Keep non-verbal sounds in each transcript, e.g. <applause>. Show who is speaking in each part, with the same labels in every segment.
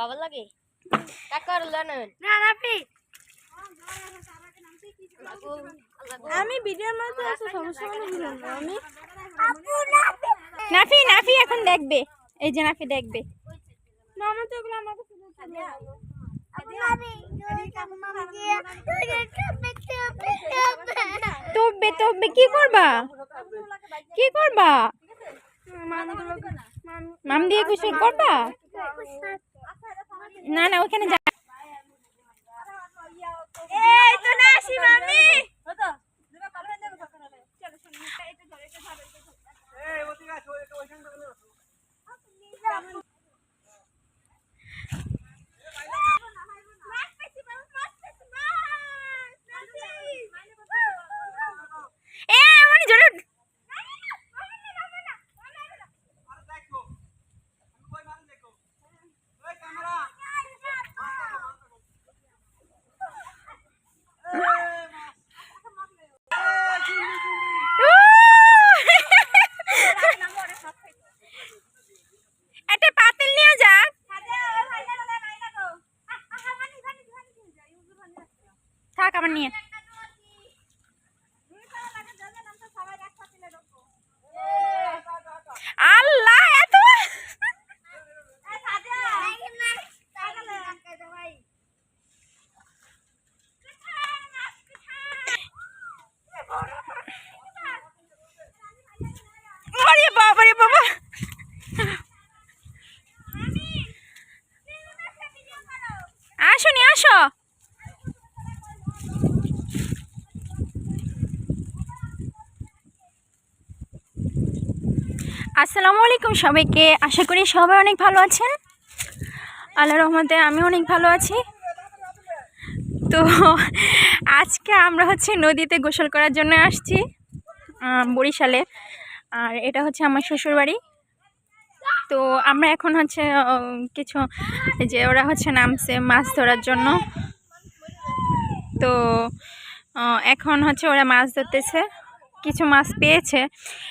Speaker 1: বাবা লাগে। আমি
Speaker 2: আমি ভিডিওর মধ্যে আছি সমস্যা মানে দিলাম না আমি
Speaker 3: নাফি নাফি এখন দেখবে। এই যে নাফি দেখবে।
Speaker 2: মামা তো এগুলো আমার কাছে
Speaker 3: কি করবা? কি করবা?
Speaker 2: মাম
Speaker 3: দিয়ে কিছু করবা? না না ওখানে যা।
Speaker 2: এই তো না আসি
Speaker 3: এ মানে জোরে একটা পাতিল নিয়ে যাক থাক আমার নিয়ে আল্লাহ এত আরে আসো নি, আসো। আসসালামু আলাইকুম সবাইকে। আশা করি সবাই অনেক ভালো আছেন। আল্লাহ রহমতে আমি অনেক ভালো আছি। তো আজকে আমরা হচ্ছে নদীতে গোসল করার জন্য আসছি বরিশালে। আর এটা হচ্ছে আমার শ্বশুর বাড়ি তো আমরা এখন হচ্ছে কিছু যে ওরা হচ্ছে নামছে মাছ ধরার জন্য। তো এখন হচ্ছে ওরা মাছ ধরতেছে, কিছু মাছ পেয়েছে।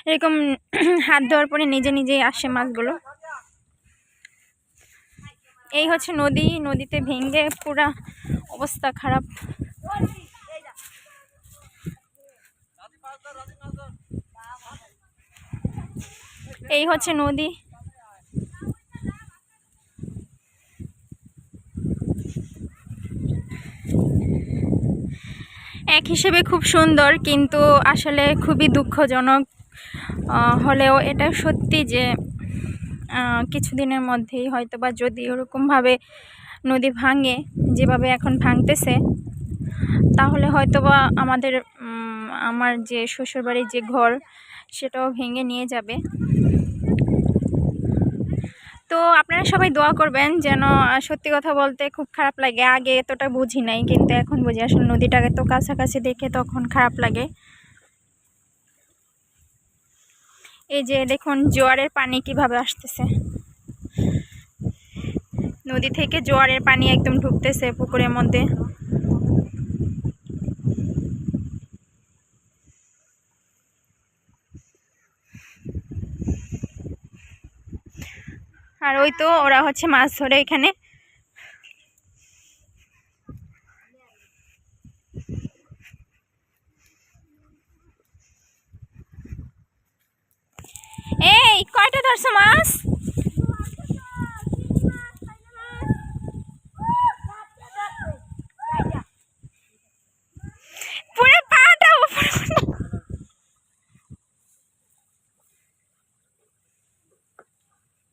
Speaker 3: এরকম <clears throat> হাত ধোয়ার পরে নিজে নিজেই আসে মাছগুলো। এই হচ্ছে নদী, নদীতে ভেঙে পুরা অবস্থা খারাপ। এই হচ্ছে নদী। এক হিসেবে খুব সুন্দর, কিন্তু আসলে খুবই দুঃখজনক হলেও এটা সত্যি যে কিছুদিনের মধ্যেই হয়তো বা যদি ওরকমভাবে নদী ভাঙে, যেভাবে এখন ভাঙতেছে, তাহলে হয়তো বা আমাদের আমার যে শ্বশুরবাড়ির যে ঘর, সেটাও ভেঙে নিয়ে যাবে। তো আপনারা সবাই দোয়া করবেন যেন সত্যি কথা বলতে খুব খারাপ লাগে। আগে এতটা বুঝি নাই, কিন্তু এখন বুঝি। আসলে নদীটাকে তো কাছাকাছি দেখে তখন খারাপ লাগে। এই যে দেখুন, জোয়ারের পানি কীভাবে আসতেছে। নদী থেকে জোয়ারের পানি একদম ঢুকতেছে পুকুরের মধ্যে। আর ওই তো ওরা হচ্ছে মাছ ধরে এখানে। এই কয়টা ধরছো মাছ?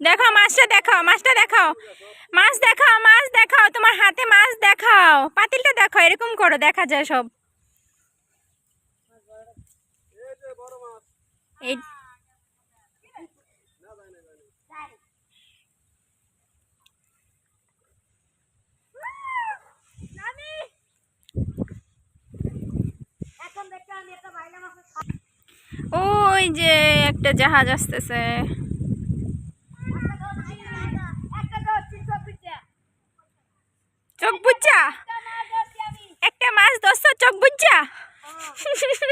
Speaker 3: দেখো মাছটা দেখাও মাছটা দেখাও। মাছ দেখাও মাছ দেখাও, তোমার হাতে মাছ দেখাও। পাতিলটা দেখাও, এরকম করো, দেখা যায় সব। এই ওই যে একটা জাহাজ আসতেছে। スタジオ。